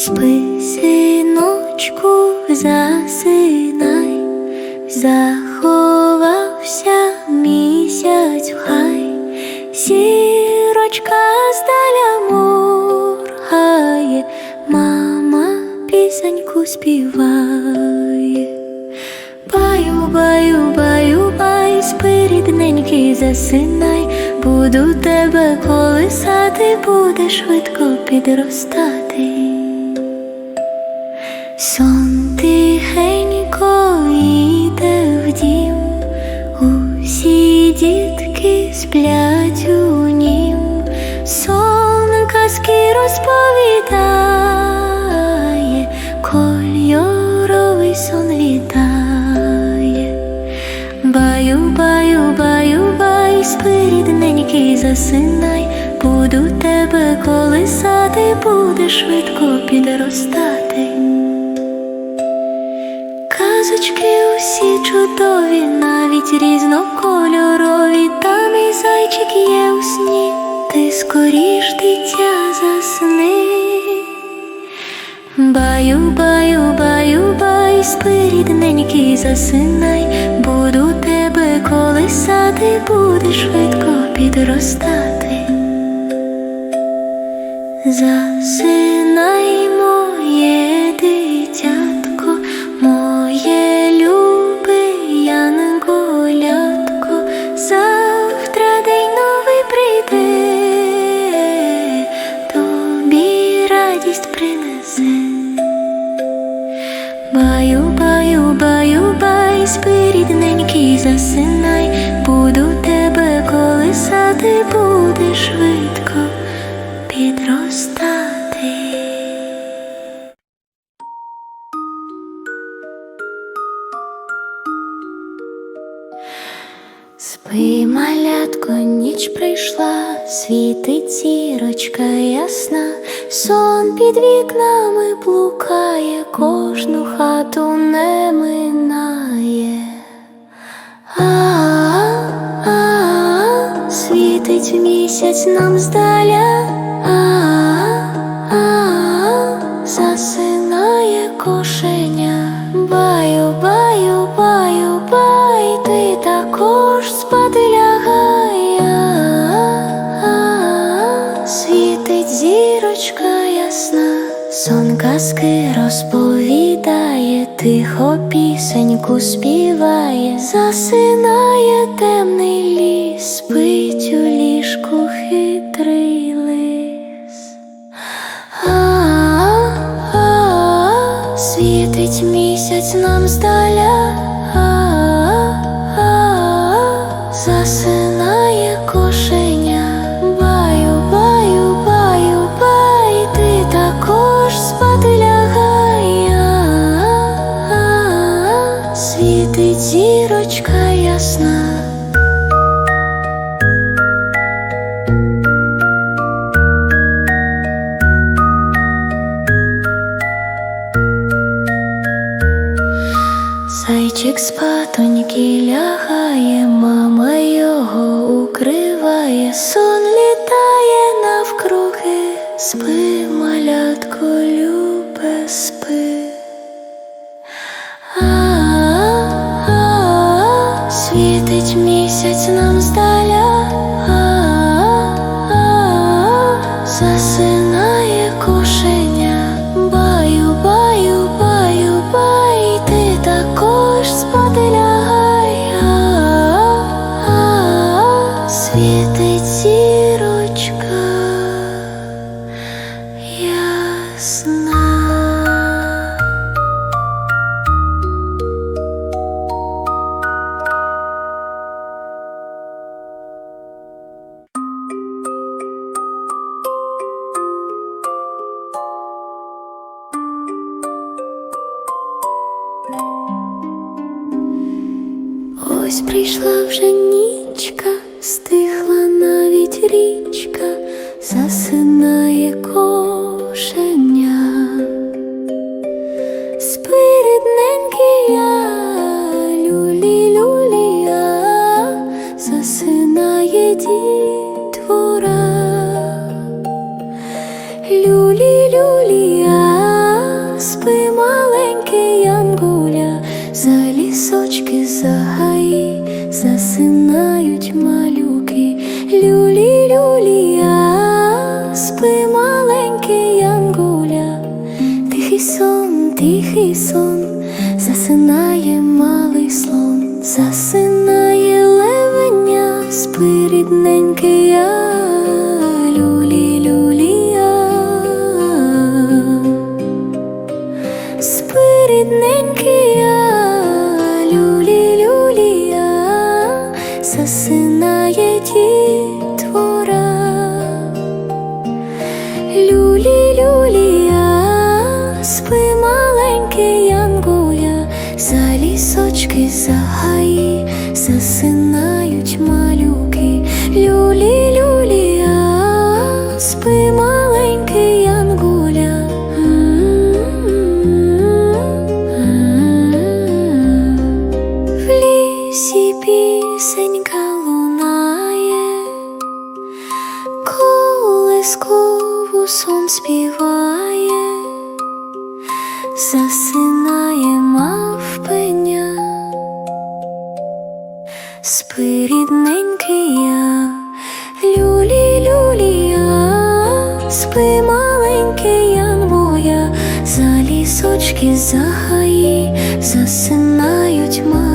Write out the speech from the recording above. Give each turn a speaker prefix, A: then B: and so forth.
A: Спи, синочку, засинай, заховався місяць хай, сірочка здаля моргає, мама пісеньку співає. Баю, баю, баю, бай, спи, рідненький, засинай, буду тебе колисати, будеш швидко підростати. Сон тихенько йде в дім, усі дітки сплять у нім, сон казки розповідає, кольоровий сон літає. Баю, баю, баю, бай, спи, засинай, буду тебе колисати, будеш швидко підростати. Казочки усі чудові, навіть різнокольорові, там і зайчик є у сні, ти скоріш дитя засни. Баю, баю, баю, бай, спи, рідненький, засинай, буду тебе колисати, будеш швидко підростати. Засинай, Спи, малятко, ніч прийшла, світить зірочка ясна, сон під вікнами блукає, кожну хату не минає. А-а-а, світить місяць нам здаля, а-а-а, засинає кошеня. Баю, баю, Світить зірочка ясна, сон казки розповідає, тихо пісеньку співає, засинає темний ліс, спить у ліжку хитрий лис. А-а-а, світить місяць нам здаля, спатоньки лягає, мама його укриває, сон літає навкруги, спи, малятко, любе, спи. А-а-а, світить місяць нам здаля, Ось прийшла вже нічка, стихла навіть річка, засинає кошеня. плачуть малюки, люлі, люлі, а спи маленький ангуля, тихий сон, тихий сон, засинає малий слон, засинає левеня, спи рідненький я. Засинає дітвора. Люлі, люлія, спи маленький янгуля, за лісочки, за гаї засинають спи маленький ян моя, за лісочки, за гаї засинають ма.